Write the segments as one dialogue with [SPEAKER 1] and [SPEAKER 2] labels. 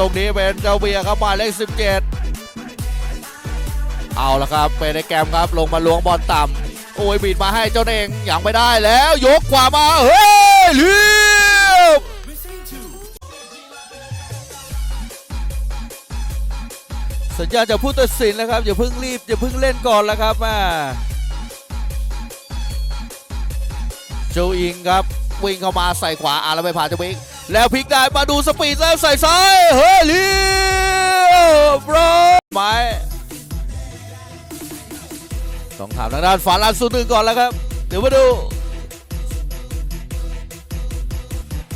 [SPEAKER 1] ตรงนี้เป็นเจ้าเบียครับหมายเลข17เอาละครับเป็นไอ้แกมครับลงมาล้วงบอลต่ำโอ้ยบีดมาให้เจ้าเองยังไม่ได้แล้วยกขวามาเฮ้ยเรียบสัญญาจากผู้ตัดสินนะครับอย่าเพิ่งรีบอย่าเพิ่งเล่นก่อนแล้วครับม่โจอิงครับวิ่งเข้ามาใส่ขวาอาแล้วไปผ่านเจ้าบิ๊ก แล้วพลิกได้มาดูสปีดแล้วใส่ซ้ายเฮ้ยเรีบรอไหมต้องถามทางด้านฝาลันสูหนึ่งก่อนแล้วครับ เดี๋ยวมาดู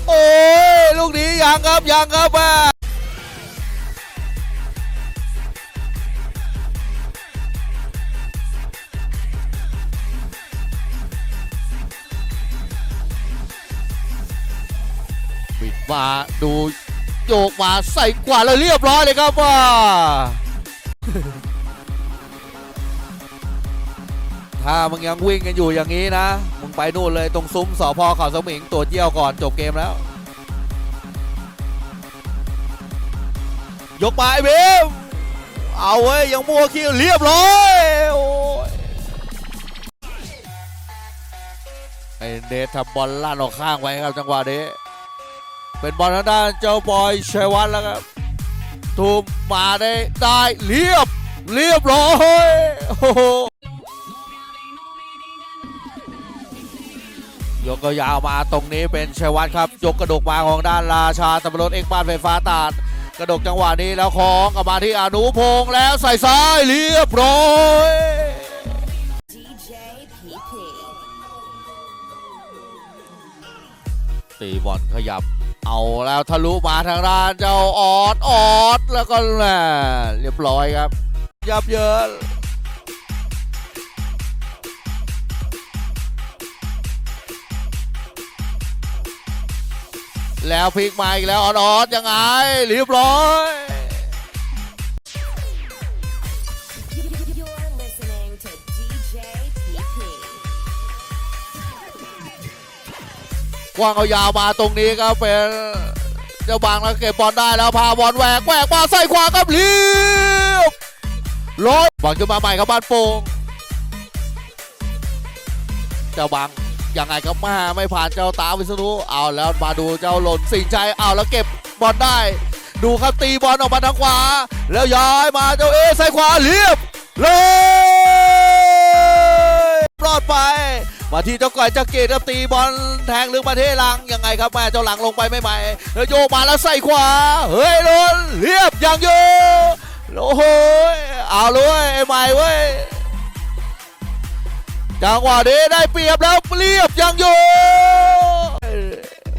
[SPEAKER 1] โอ้ยลูกนี้ยังครับยังครับแม่ ปิดมาดูโยกมาใส่กว่าแล้วเรียบร้อยเลยครับว่าถ้ามึงยังวิ่งกันอยู่อย่างนี้นะ มึงไปนู่นเลยตรงซุ้มสอพอเขาสมิงตัวจเยี่ยวก่อนจบเกมแล้ว ยกไอ้เบมเอาเว้ย ยังมัวคิวเรียบร้อยโอ้ยไอเดชทำบอลลั่นออกข้างไว้ครับจังหวะนี้ เป็นบอลทางด้านเจ้าบอยชัยวัฒน์แล้วครับทุ่มมาได้ได้เรียบเรียบร้อยโอ้โหยกก็ยาวมาตรงนี้เป็นชัยวัฒน์ครับ ยกกระดกมาของด้านราชาตำรวจเอกบ้านไฟฟ้าตาดกระดกจังหวะนี้แล้วของกลับมาที่อนุพงษ์แล้วใส่ซ้ายเรียบร้อย
[SPEAKER 2] DJ PP.
[SPEAKER 1] ตีบอลขยับ เอาแล้วทะลุมาทางด้านเจ้าออดออดแล้วก็แหมเรียบร้อยครับ ยับเยินแล้วพลิกมาอีกแล้วออดออดยังไงเรียบร้อย กว้างเอายาวมาตรงนี้ครับเป็นเจ้าบางแล้วเก็บบอลได้แล้วพาบอลแหวกแหวกมาใส่ขวาครับเรียบร้อยบอลขึ้นมาใหม่ครับบ้านโป่งเจ้าบางยังไงก็มาไม่ผ่านเจ้าตาวิษณุเอาแล้วมาดูเจ้าหล่นสิงชัยเอาแล้วเก็บบอลได้ ดูครับตีบอลออกมาทางขวา แล้วย้ายมาเจ้าเอใส่ขวาเรียบเลย มาที่เจ้าก่อยเจ้าเกตครับตีบอลแทงลึกมาเทหลังยังไงครับแม่เจ้าหลังลงไปไม่ใหม่แล้วโยกมาแล้วใส่ขวาเฮ้ยโดนเรียบยังโยโอ้โหเอาเลยไอ้ใหม่เว้ยจังหวะนี้ได้เปรียบแล้วเรียบยังโย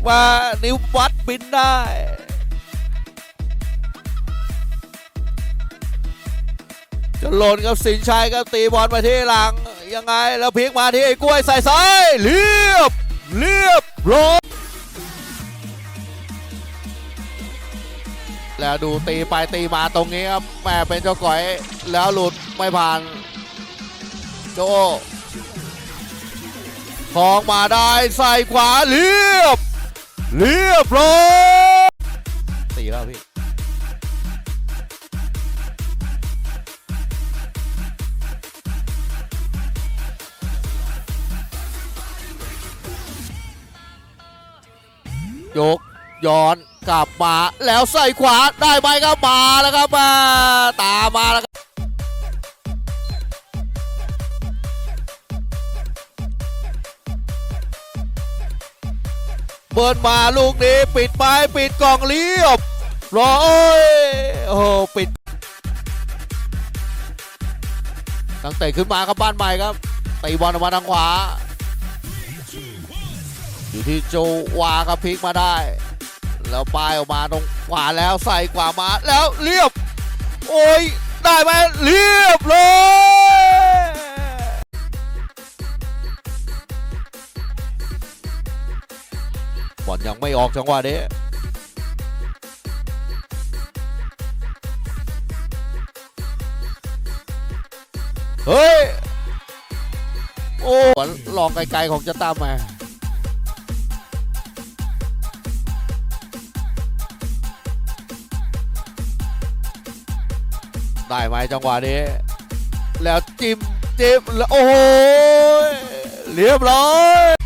[SPEAKER 1] ว่านิววัดบินได้จะหล่นกับสินชัยครับตีบอลมาที่หลัง ยังไงแล้วพลิกมาที่ไอ้กล้วยใส่ซ้ายเรียบเรียบร้อยแล้วดูตีไปตีมาตรงนี้ครับแม่เป็นเจ้าก๋อยแล้วหลุดไม่ผ่าน โจของมาได้ใส่ขวาเรียบ เรียบร้อย ยกย้อนกลับมาแล้วใส่ขวาได้ไหมครับมาแล้วครับมาตามมาแล้วครับเบิร์นมาลูกนี้ปิดไม้ปิดกล่องเรียบร้อยโอ้ปิดตั้งแต่ขึ้นมาครับบ้านใหม่ครับตีบอลออกมาทางขวา อยู่ที่โจวาครับพิกมาได้ แล้วปลายออกมาตรงขวาแล้วใส่ขวามาแล้วเรียบ โอ้ยได้ไหมเรียบเลยบอลยังไม่ออกจังหวะนี้เฮ้ย โอ้ลองไกลๆของจะตามมา ได้ไหมจังหวะนี้ แล้วจิ้มจิ้มแล้วโอ้โหเรียบร้อย